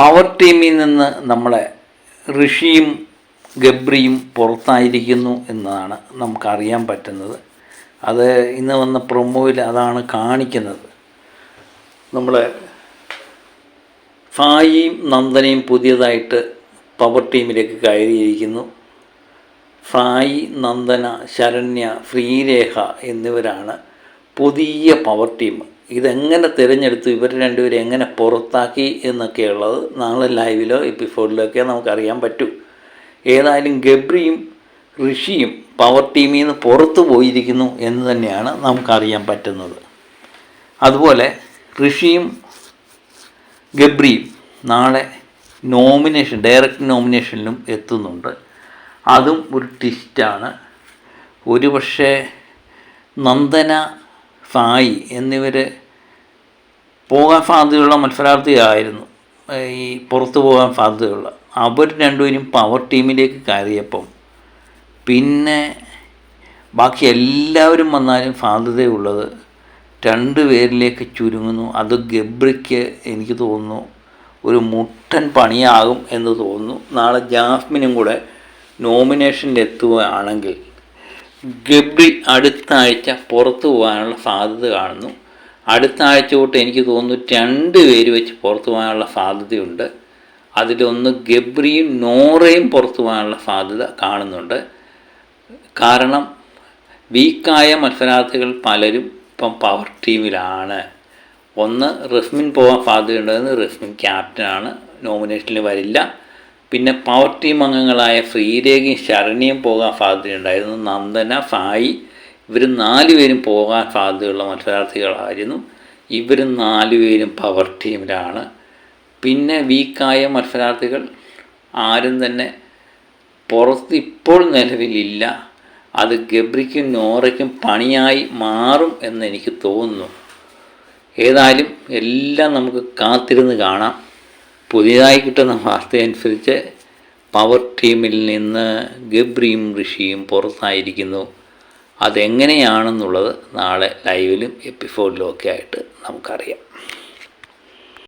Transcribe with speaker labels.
Speaker 1: Power ടീമിൽ നിന്ന് നമ്മളെ ഋഷിയും ഗബ്രിയും പുറത്തായിരിക്കുന്നു എന്നതാണ് നമുക്കറിയാൻ പറ്റുന്നത്. അത് ഇന്ന് വന്ന പ്രൊമോയിൽ അതാണ് കാണിക്കുന്നത്. നമ്മളെ ഫായിയും നന്ദനയും പുതിയതായിട്ട് പവർ ടീമിലേക്ക് കയറിയിരിക്കുന്നു. ഫായി നന്ദന ശരണ്യ ശ്രീരേഖ എന്നിവരാണ് പുതിയ പവർ ടീം ഇതെങ്ങനെ തിരഞ്ഞെടുത്തു ഇവർ രണ്ടുപേരെ എങ്ങനെ പുറത്താക്കി എന്നൊക്കെയുള്ളത് നാളെ ലൈവിലോ എപ്പിസോഡിലോ ഒക്കെ നമുക്കറിയാൻ പറ്റൂ. ഏതായാലും ഗബ്രിയും ഋഷിയും പവർ ടീമിൽ നിന്ന് പുറത്തു പോയിരിക്കുന്നു എന്ന് തന്നെയാണ് നമുക്കറിയാൻ പറ്റുന്നത്. അതുപോലെ ഋഷിയും ഗബ്രിയും നാളെ നോമിനേഷൻ ഡയറക്റ്റ് നോമിനേഷനിലും എത്തുന്നുണ്ട്. അതും ഒരു ട്വിസ്റ്റാണ് ഒരുപക്ഷെ നന്ദന സായി എന്നിവർ പോകാൻ സാധ്യതയുള്ള മത്സരാർത്ഥിയായിരുന്നു. ഈ പുറത്തു പോകാൻ സാധ്യതയുള്ള. അവർ രണ്ടുപേരും പവർ ടീമിലേക്ക് കയറിയപ്പം പിന്നെ ബാക്കി എല്ലാവരും വന്നാലും സാധ്യതയുള്ളത് രണ്ട് പേരിലേക്ക് ചുരുങ്ങുന്നു. അത് ഗബ്രിക്ക് എനിക്ക് തോന്നുന്നു ഒരു മുട്ടൻ പണിയാകും എന്ന് തോന്നുന്നു. നാളെ ജാസ്മിനും കൂടെ നോമിനേഷനിൽ എത്തുകയാണെങ്കിൽ ഗബ്രി അടുത്ത ആഴ്ച പുറത്തു പോകാനുള്ള സാധ്യത കാണുന്നു. അടുത്ത ആഴ്ച തൊട്ട് എനിക്ക് തോന്നുന്നു രണ്ട് പേര് വെച്ച് പുറത്തു പോകാനുള്ള സാധ്യതയുണ്ട്. അതിലൊന്ന് ഗബ്രിയും നോറയും പുറത്തു പോകാനുള്ള സാധ്യത കാണുന്നുണ്ട്. കാരണം വീക്കായ മത്സരാർത്ഥികൾ പലരും ഇപ്പം പവർ ടീമിലാണ് ഒന്ന് റസ്മിൻ പോകാൻ സാധ്യതയുണ്ടെന്ന് റസ്മിൻ ക്യാപ്റ്റനാണ്. നോമിനേഷനിൽ വരില്ല. പിന്നെ പവർ ടീം അംഗങ്ങളായ ശ്രീരേഖയും ശരണിയും പോകാൻ സാധ്യതയുണ്ടായിരുന്നു. നന്ദന സായി ഇവർ നാലുപേരും പോകാൻ സാധ്യതയുള്ള മത്സരാർത്ഥികളായിരുന്നു. ഇവർ നാലുപേരും പവർ ടീമിലാണ് പിന്നെ വീക്കായ മത്സരാർത്ഥികൾ ആരും തന്നെ പുറത്ത് ഇപ്പോൾ നിലവിലില്ല. അത് ഗബ്രിക്കും നോറയ്ക്കും പണിയായി മാറും എന്ന് എനിക്ക് തോന്നുന്നു. ഏതായാലും എല്ലാം നമുക്ക് കാത്തിരുന്ന് കാണാം. പുതിയതായി കിട്ടുന്ന വാർത്തയനുസരിച്ച് പവർ ടീമിൽ നിന്ന് ഗബ്രിയും ഋഷിയും പുറത്തായിരിക്കുന്നു. അതെങ്ങനെയാണെന്നുള്ളത് നാളെ ലൈവിലും എപ്പിസോഡിലും ഒക്കെ ആയിട്ട് നമുക്കറിയാം.